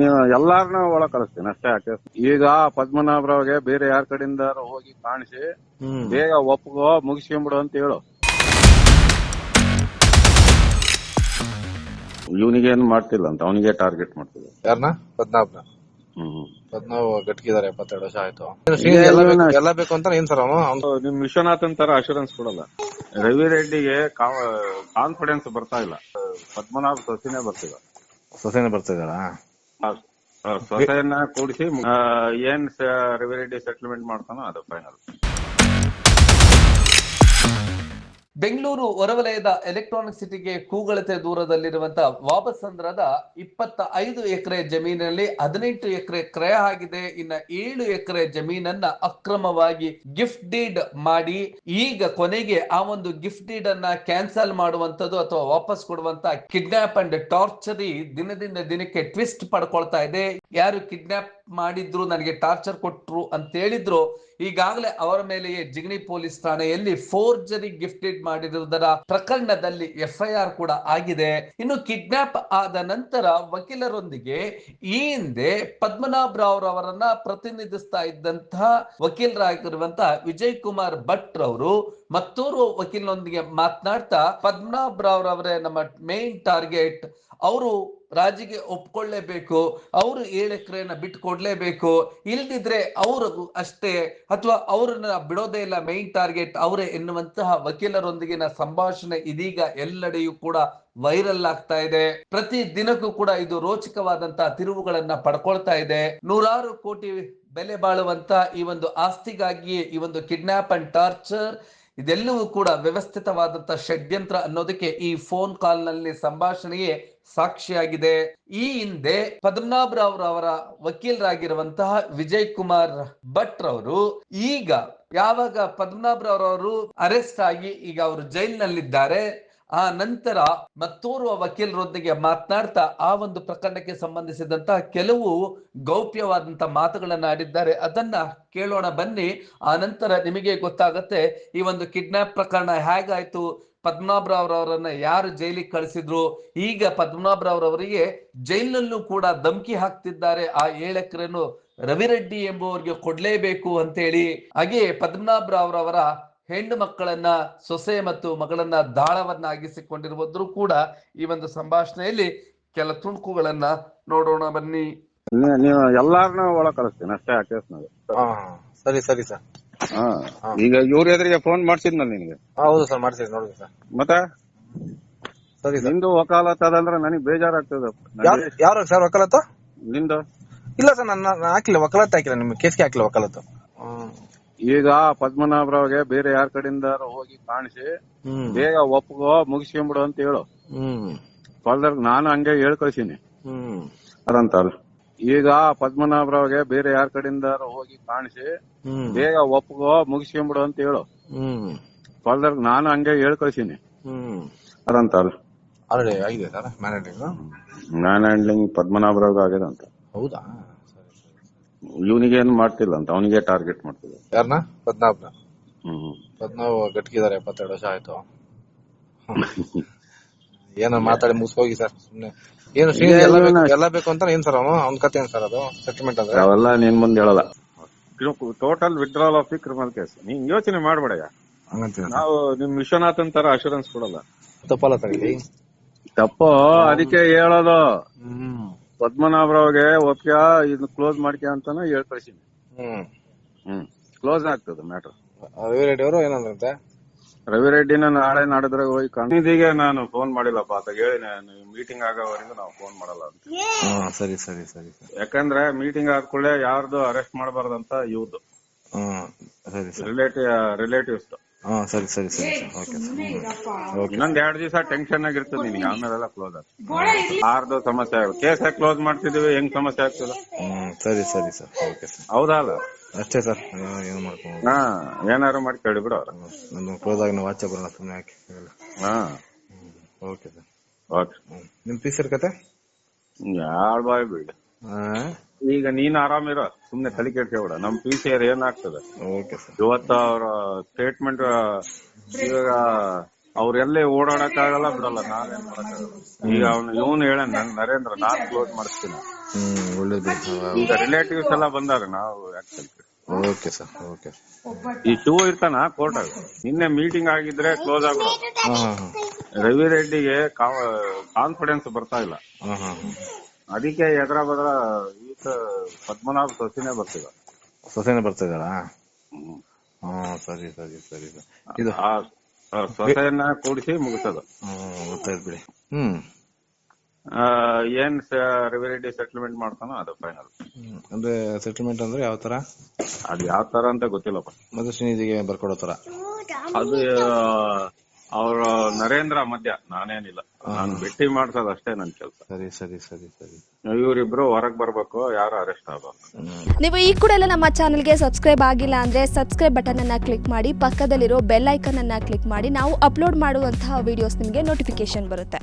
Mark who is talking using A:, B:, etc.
A: ನೀವು ಎಲ್ಲಾರನ್ನ ಒಳಗ್ ಕಳಿಸ್ತೀನಿ ಅಷ್ಟೇ ಯಾಕೆ? ಈಗ ಪದ್ಮನಾಭರಾವ್ಗೆ ಬೇರೆ ಯಾರ ಕಡೆಯಿಂದ ಹೋಗಿ ಕಾಣಿಸಿ ಬೇಗ ಒಪ್ಕೋ ಮುಗಿಸ್ಕೊಂಬಿಡು ಅಂತ ಹೇಳು. ಇವನಿಗೆ ಏನು ಮಾಡ್ತಿಲ್ಲ ಅಂತ ಅವನಿಗೆ ಟಾರ್ಗೆಟ್ ಮಾಡ್ತಿಲ್ಲ
B: ಯಾರನ್ನ ಪದ್ಮನಾಭನ.
A: ಹ್ಮ್
B: ಎಪ್ಪತ್ತೆರಡು ವರ್ಷ ಆಯ್ತು. ಎಲ್ಲ ಬೇಕು ಎಲ್ಲ ಬೇಕು ಅಂತ ಏನ್ ಸರ್ ಅವನು? ಅವ್ನು
A: ನಿಮ್ ವಿಶ್ವನಾಥನ್ ತರ ಅಶೂರೆನ್ಸ್ ಕೊಡಲ್ಲ. ರವಿ ರೆಡ್ಡಿಗೆ ಕಾನ್ಫಿಡೆನ್ಸ್ ಬರ್ತಾ ಇಲ್ಲ. ಪದ್ಮನಾಭ ಸೊಸಿನೇ ಬರ್ತಿಲ್ಲ.
B: ಸೊಸೆನೆ ಬರ್ತಾ
A: ಸೊಸೆಯನ್ನ ಕೂಡಿಸಿ ಏನ್ ಸ- ರವಿ ಸೆಟಲ್ಮೆಂಟ್ ಮಾಡ್ತಾನೋ ಅದು ಫೈನಲ್
C: ಬೆಂಗಳೂರು ಹೊರವಲಯದ ಎಲೆಕ್ಟ್ರಾನಿಕ್ ಸಿಟಿಗೆ ಕೂಗಳತೆ ದೂರದಲ್ಲಿರುವಂತಹ ವಾಪಸಂದ್ರದ ಇಪ್ಪತ್ತ ಐದು ಎಕರೆ ಜಮೀನಿನಲ್ಲಿ ಹದಿನೆಂಟು ಎಕರೆ ಕ್ರಯ ಆಗಿದೆ. ಇನ್ನ ಏಳು ಎಕರೆ ಜಮೀನನ್ನ ಅಕ್ರಮವಾಗಿ ಗಿಫ್ಟ್ ಡೀಡ್ ಮಾಡಿ ಈಗ ಕೊನೆಗೆ ಆ ಒಂದು ಗಿಫ್ಟ್ ಡೀಡ್ ಅನ್ನ ಕ್ಯಾನ್ಸಲ್ ಮಾಡುವಂತದ್ದು ಅಥವಾ ವಾಪಸ್ ಕೊಡುವಂತ ಕಿಡ್ನಾಪ್ ಅಂಡ್ ಟಾರ್ಚರಿ ದಿನದಿಂದ ದಿನಕ್ಕೆ ಟ್ವಿಸ್ಟ್ ಪಡ್ಕೊಳ್ತಾ ಇದೆ. ಯಾರು ಕಿಡ್ನಾಪ್ ಮಾಡಿದ್ರು, ನನಗೆ ಟಾರ್ಚರ್ ಕೊಟ್ರು ಅಂತ ಹೇಳಿದ್ರು, ಈಗಾಗಲೇ ಅವರ ಮೇಲೆಯೇ ಜಿಗಣಿ ಪೊಲೀಸ್ ಠಾಣೆಯಲ್ಲಿ ಫೋರ್ಜರಿ ಗಿಫ್ಟೆಡ್ ಮಾಡಿರುವುದರ ಪ್ರಕರಣದಲ್ಲಿ ಎಫ್ಐಆರ್ ಕೂಡ ಆಗಿದೆ. ಇನ್ನು ಕಿಡ್ನಾಪ್ ಆದ ನಂತರ ವಕೀಲರೊಂದಿಗೆ ಈ ಹಿಂದೆ ಪದ್ಮನಾಭ ರಾವ್ ಅವರನ್ನ ಪ್ರತಿನಿಧಿಸ್ತಾ ಇದ್ದಂತಹ ವಕೀಲರಾಗಿರುವಂತಹ ವಿಜಯ್ ಕುಮಾರ್ ಭಟ್ ರವರು ಮತ್ತೂರು ವಕೀಲನೊಂದಿಗೆ ಮಾತನಾಡ್ತಾ, ಪದ್ಮನಾಭ ರಾವ್ ಅವರೇ ನಮ್ಮ ಮೇನ್ ಟಾರ್ಗೆಟ್ ಅವರು ರಾಜಿಗೆ ಒಪ್ಕೊಳ್ಳೇಬೇಕು, ಅವರು ಏಳು ಎಕರೆಯನ್ನ ಬಿಟ್ಟು ಕೊಡ್ಲೇಬೇಕು ಇಲ್ದಿದ್ರೆ ಅವರು ಅಷ್ಟೇ, ಅಥವಾ ಅವ್ರನ್ನ ಬಿಡೋದೇ ಇಲ್ಲ ಮೈನ್ ಟಾರ್ಗೆಟ್ ಅವರೇ ಎನ್ನುವಂತಹ ವಕೀಲರೊಂದಿಗಿನ ಸಂಭಾಷಣೆ ಇದೀಗ ಎಲ್ಲೆಡೆಯೂ ಕೂಡ ವೈರಲ್ ಆಗ್ತಾ ಇದೆ. ಪ್ರತಿ ದಿನಕ್ಕೂ ಕೂಡ ಇದು ರೋಚಕವಾದಂತಹ ತಿರುವುಗಳನ್ನ ಪಡ್ಕೊಳ್ತಾ ಇದೆ. ನೂರಾರು ಕೋಟಿ ಬೆಲೆ ಬಾಳುವಂತ ಈ ಒಂದು ಆಸ್ತಿಗಾಗಿ ಈ ಒಂದು ಕಿಡ್ನಾಪ್ ಅಂಡ್ ಟಾರ್ಚರ್ ಇದೆಲ್ಲವೂ ಕೂಡ ವ್ಯವಸ್ಥಿತವಾದಂತಹ ಷಡ್ಯಂತ್ರ ಅನ್ನೋದಕ್ಕೆ ಈ ಫೋನ್ ಕಾಲ್ನಲ್ಲಿ ಸಂಭಾಷಣೆಯೇ ಸಾಕ್ಷಿಯಾಗಿದೆ. ಈ ಹಿಂದೆ ಪದ್ಮನಾಭ ರಾವ್ ಅವರ ವಕೀಲರಾಗಿರುವಂತಹ ವಿಜಯ್ ಕುಮಾರ್ ಭಟ್ ರವರು ಈಗ ಯಾವಾಗ ಪದ್ಮನಾಭ್ರ ರಾವ್ ಅವರು ಅರೆಸ್ಟ್ ಆಗಿ ಈಗ ಅವರು ಜೈಲಿನಲ್ಲಿದ್ದಾರೆ ಆ ನಂತರ ಮತ್ತೋರ್ವ ವಕೀಲರೊಂದಿಗೆ ಮಾತನಾಡ್ತಾ ಆ ಒಂದು ಪ್ರಕರಣಕ್ಕೆ ಸಂಬಂಧಿಸಿದಂತಹ ಕೆಲವು ಗೌಪ್ಯವಾದಂತ ಮಾತುಗಳನ್ನ ಆಡಿದ್ದಾರೆ. ಅದನ್ನ ಕೇಳೋಣ ಬನ್ನಿ. ಆ ನಂತರ ನಿಮಗೆ ಗೊತ್ತಾಗತ್ತೆ ಈ ಒಂದು ಕಿಡ್ನಾಪ್ ಪ್ರಕರಣ ಹೇಗಾಯ್ತು? ಪದ್ಮನಾಭ ರಾವ್ ಯಾರು ಜೈಲಿಗೆ ಕಳಿಸಿದ್ರು? ಈಗ ಪದ್ಮನಾಭ ರಾವ್ ಅವರಿಗೆ ಜೈಲಿನಲ್ಲೂ ಕೂಡ ಧಮಕಿ ಹಾಕ್ತಿದ್ದಾರೆ ಆ ಏಳು ಎಕರೆನು ರವಿರೆಡ್ಡಿ ಎಂಬುವರಿಗೆ ಕೊಡ್ಲೇಬೇಕು ಅಂತೇಳಿ. ಹಾಗೆ ಪದ್ಮನಾಭ ರಾವ್ ಅವರ ಹೆಣ್ಣು ಮಕ್ಕಳನ್ನ ಸೊಸೆ ಮತ್ತು ಮಗಳನ್ನ ದಾಳವನ್ನಾಗಿಸಿಕೊಂಡಿರುವುದ್ರು ಕೂಡ ಈ ಒಂದು ಸಂಭಾಷಣೆಯಲ್ಲಿ ಕೆಲ ತುಣುಕುಗಳನ್ನ ನೋಡೋಣ ಬನ್ನಿ.
A: ನೀವು ಎಲ್ಲಾರನ್ನ ಒಳ ಕಳಿಸ್ತೀನಿ ಅಷ್ಟೇ ಆ ಕೇಸ್
B: ಹಾ ಸರಿ ಸರಿ ಸರ್.
A: ಹಾ ಈಗ ಇವ್ರ ಎದುರಿಗೆ ಫೋನ್ ಮಾಡ್ಸಿದ್ನಲ್ಲ ನಿನಗೆ.
B: ಹೌದು ಸರ್ ಮಾಡ್ಸಿದ್ ನೋಡಿ ಸರ್.
A: ಮತ್ತೆ?
B: ಸರಿ
A: ನಿಂದು ವಕಾಲತ್ ಅದಂದ್ರೆ ನನಗೆ ಬೇಜಾರಾಗ್ತದೆ.
B: ಯಾರು ಯಾರು ಸರ್ ವಕಾಲತ್ತು?
A: ನಿಂದು?
B: ಇಲ್ಲ ಸರ್ ನನ್ನ ನಾನು ಹಾಕಿಲ್ಲ ವಕಾಲತ್ ಹಾಕಿಲ್ಲ ನಿಮ್ಗೆ ಕೇಸ್ಗೆ ಹಾಕಿಲ್ಲ ವಕಾಲತ್ತು.
A: ಈಗ ಪದ್ಮನಾಭರಾವ್ಗೆ ಬೇರೆ ಯಾರ ಕಡೆಯಿಂದ ಹೋಗಿ ಕಾಣಿಸಿ ಬೇಗ ಒಪ್ಪಗೋ ಮುಗಿಸ್ಕೊಂಬಿಡು ಅಂತ ಹೇಳು.
B: ಹ್ಮ್.
A: ಫರ್ದರ್ ನಾನು ಹಂಗೆ ಹೇಳ್ ಕಳ್ಸೀನಿ.
B: ಹ್ಮ್.
A: ಅದಂತಲ್ಲ. ಈಗ ಪದ್ಮನಾಭರಾವ್ಗೆ ಬೇರೆ ಯಾರ ಕಡೆಯಿಂದ ಹೋಗಿ ಕಾಣಿಸಿ ಬೇಗ ಒಪ್ಪಗೋ ಮುಗಿಸ್ಕೊಂಬಿಡು ಅಂತ ಹೇಳು.
B: ಹ್ಮ್.
A: ಫರ್ದರ್ ನಾನು ಹಂಗೆ ಹೇಳ್ ಕಳ್ಸೀನಿ.
B: ಹ್ಮ್.
A: ಅದಂತಲ್ಲ.
B: ಆಲ್ರೆಡಿ ಆಗಿದೆ ಸರ್ ಮ್ಯಾನೇಜಿಂಗ್
A: ಮ್ಯಾನ್ ಹ್ಯಾಂಡ್ಲಿಂಗ್ ಪದ್ಮನಾಭರಾವ್ಗೆ ಆಗಿದೆ ಅಂತ.
B: ಹೌದಾ?
A: ಇವನಿಗೆ ಏನು ಮಾಡ್ತಿಲ್ಲ ಅಂತ ಅವನಿಗೆ ಟಾರ್ಗೆಟ್ ಮಾಡ್ತಿಲ್ಲ
B: ಯಾರನ್ನ ಪದ್ನಾಬ್ನ
A: ಹ್ಮ್
B: ಪದ್ಮನಾಭ ಗಟ್ಕಿದಾರೆ ಎಪ್ಪತ್ತೆರಡು ವರ್ಷ ಆಯ್ತು. ಏನೋ ಮಾತಾಡಿ ಮುಗಿಸ್ಕೋಗಿ ಸರ್ ಸುಮ್ನೆ. ಏನು ಶ್ರೀನಿಧಿ ಎಲ್ಲ ಬೇಕು ಎಲ್ಲ ಬೇಕು ಅಂತ ಏನ್ ಸರ್ ಅವನು? ಅವ್ನ ಕತೆ ಏನ್ ಸರ್ ಅದು? ಸೆಟಲ್ಮೆಂಟ್ ಅಂದ್ರೆ?
A: ಅವೆಲ್ಲ ನಿನ್ ಮುಂದೆ ಹೇಳಲ್ಲ. Total withdrawal of the criminal case ನೀನ್ ಯೋಚನೆ ಮಾಡ್ಬೇಡ
B: ಹಂಗಂತೀರ
A: ನಾವು ನಿಮ್ ವಿಶ್ವನಾಥನ್ ತರ ಅಶೂರೆನ್ಸ್ ಕೊಡಲ್ಲ.
B: ತಪ್ಪಲ್ಲ ತಗಲಿ
A: ತಪ್ಪು ಅದಕ್ಕೆ ಹೇಳೋದು.
B: ಹ್ಮ್.
A: ಪದ್ಮನಾಭರಾವ್ಗೆ ಒಪ್ಪಿಗೆ ಇದನ್ನ ಕ್ಲೋಸ್ ಮಾಡ್ಕೆ ಅಂತಾನು ಹೇಳ್ ಕಳ್ಸೀನಿ
B: ಹ್ಮ್.
A: ಹ್ಮ್. ಕ್ಲೋಸ್ ಆಗ್ತದ ಮ್ಯಾಟರ್
B: ರವಿ ರೆಡ್ಡಿ ಅವರು ಏನಂದ್ರಂತೆ?
A: ರವಿ ರೆಡ್ಡಿನ ನಾಳೆ ನಾಡಿದ್ರೆ ಹೋಗಿ ಕಣ್ಣಿದಿಗೆ ನಾನು ಫೋನ್ ಮಾಡಿಲ್ಲಪ್ಪ ಅಂತ ಹೇಳಿ ಮೀಟಿಂಗ್ ಆಗೋವರೆಗೂ ನಾವು ಫೋನ್ ಮಾಡಲ್ಲ ಅಂತ.
B: ಹ್ಮ್ ಸರಿ ಸರಿ ಸರಿ ಸರಿ.
A: ಯಾಕಂದ್ರೆ ಮೀಟಿಂಗ್ ಆದ್ಕೊಳ್ಳೆ ಯಾರ್ದು ಅರೆಸ್ಟ್ ಮಾಡಬಾರ್ದಂತ ಇವ್ದು
B: ಹ್ಮ್ ಸರಿ ಸರಿ.
A: ರಿಲೇಟಿವ್ ರಿಲೇಟಿವ್ಸ್
B: ಹಾ ಸರಿ ಸರಿ ಸರಿ ಓಕೆ ಸರ್. ಓಕೆ
A: ಇನ್ನೊಂದ್ ಎರಡ್ ದಿವಸ ಟೆನ್ಷನ್ ಆಗಿರ್ತದೆ ನಿನ್ಗೆ ಆಮೇಲೆಲ್ಲ ಕ್ಲೋಸ್ ಆಗ್ತದೆ. ಆರ್ದು ಸಮಸ್ಯೆ ಆಗುತ್ತೆ. ಕೇಸ್ ಯಾಕೆ ಕ್ಲೋಸ್ ಮಾಡ್ತಿದೀವಿ ಹೆಂಗ್ ಸಮಸ್ಯೆ ಆಗ್ತದ?
B: ಹ್ಮ್ ಸರಿ ಸರಿ ಸರ್. Okay sir.
A: ಹೌದಾ ಅಲ್ಲ
B: ಅಷ್ಟೇ ಸರ್. ಏನು ಮಾಡ್ಕೊಂಡು
A: ಹಾ ಏನಾರು ಮಾಡಿ ಕೇಳಿ ಬಿಡು ಅವ್ರ.
B: ನಮ್ಮ ಕ್ಲೋಸ್ ಆಗಿ ನಾವು ವಾಚ್ ಬರೋಣ ಸುಮ್ಮನೆ ಹಾಕಿ
A: ಹಾ.
B: Okay sir.
A: ಓಕೆ.
B: ನಿಮ್ ಟೀಚರ್ ಕತೆ?
A: ಯಾಳ್ ಬಾಯ್ ಬಿಡಿ
B: ಹಾ
A: ಈಗ ನೀನ್ ಆರಾಮಿರೋ ಸುಮ್ನೆ ತಲೆ ಕೆಡ್ಸ್ಕೊಬೇಡ. ನಮ್ ಪಿ ಸಿ ಏನಾಗ್ತದೆ?
B: ಓಕೆ ಸರ್
A: ಇವತ್ತು ಅವ್ರ ಸ್ಟೇಟ್ಮೆಂಟ್ ಇವಾಗ ಅವ್ರೆಲ್ಲೇ ಓಡಾಡಕ್ ಆಗಲ್ಲ ಬಿಡಲ್ಲ ನಾವೇನ್ ಮಾಡಕ್ಕಾಗಲ್ಲ. ಈಗ ಅವ್ನು ಇವನು ಹೇಳ ನರೇಂದ್ರ ನಾನ್ ಕ್ಲೋಸ್ ಮಾಡಿಸ್ತೀನಿ.
D: ಹ್ಮ್ ಒಳ್ಳೇದು.
A: ಈಗ ರಿಲೇಟಿವ್ಸ್ ಎಲ್ಲ ಬಂದಾರ ನಾವು ಆಕ್ಚುಲಿ
D: ಓಕೆ ಸರ್ ಓಕೆ
A: ಈ ಶಿವ ಇರ್ತಾನ ಕೋರ್ಟ್ ನಿನ್ನೆ ಮೀಟಿಂಗ್ ಆಗಿದ್ರೆ ಕ್ಲೋಸ್ ಆಗ್ಬಿಡೋದು
D: ಹಾ ಹಾ ಹಾ
A: ರವಿ ರೆಡ್ಡಿಗೆ ಕಾನ್ಫಿಡೆನ್ಸ್ ಬರ್ತಾ ಇಲ್ಲ.
D: ಹಾ ಹಾ
A: ಅದಕ್ಕೆ ಎದ್ರ ಬದ್ರ ಈತ ಪದ್ಮನಾಭ ಸೊಸಿನೇ ಬರ್ತಿದ
D: ಸೊಸೆನೆ ಬರ್ತಾ ಹ್ಮ್. ಸರಿ ಸರಿ ಸರಿ ಇದು
A: ಆ ಸೊಸೆಯನ್ನ ಕೂಡಿಸಿ ಮುಗಿಸೋದು.
D: ಹ್ಮ್ ಗೊತ್ತಾಯ್ತು ಬಿಡಿ. ಹ್ಮ್.
A: ಆ, ಏನ್ ರಿವರಿಟಿ ಸೆಟಲ್ಮೆಂಟ್ ಮಾಡ್ತಾನೋ ಅದು ಫೈನಲ್
D: ಹ್ಮ್. ಅಂದ್ರೆ ಸೆಟಲ್ಮೆಂಟ್ ಅಂದ್ರೆ ಯಾವ ತರ?
A: ಅದ್ ಯಾವ ತರ ಅಂತ ಗೊತ್ತಿಲ್ಲಪ್ಪ.
D: ಮತ್ತೆ ಶ್ರೀನಿಧಿಗೆ ಬರ್ಕೊಡೋ ತರ.
A: ಅದು ಅವ್ರ ನರೇಂದ್ರ ಮಧ್ಯ ನಾನೇನಿಲ್ಲ. ನಾನು ಭೇಟಿ ಮಾಡ್ಸೋದು ಅಷ್ಟೇ ನನ್ ಕೆಲಸ.
D: ಸರಿ ಸರಿ ಸರಿ ಸರಿ.
A: ಇವರಿಬ್ರು ಹೊರಗ್ ಬರ್ಬೇಕು ಯಾರು ಅರೆಸ್ಟ್ ಆಗಬಾರ್ದು.
E: ನೀವು ಈ ಕೂಡ ಎಲ್ಲ ನಮ್ಮ ಚಾನೆಲ್ಗೆ ಸಬ್ಸ್ಕ್ರೈಬ್ ಆಗಿಲ್ಲ ಅಂದ್ರೆ ಸಬ್ಸ್ಕ್ರೈಬ್ ಬಟನ್ ಅನ್ನ ಕ್ಲಿಕ್ ಮಾಡಿ ಪಕ್ಕದಲ್ಲಿರೋ ಬೆಲ್ ಐಕನ್ ಅನ್ನ ಕ್ಲಿಕ್ ಮಾಡಿ ನಾವು ಅಪ್ಲೋಡ್ ಮಾಡುವಂತಹ ವಿಡಿಯೋಸ್ ನಿಮಗೆ ನೋಟಿಫಿಕೇಶನ್ ಬರುತ್ತೆ.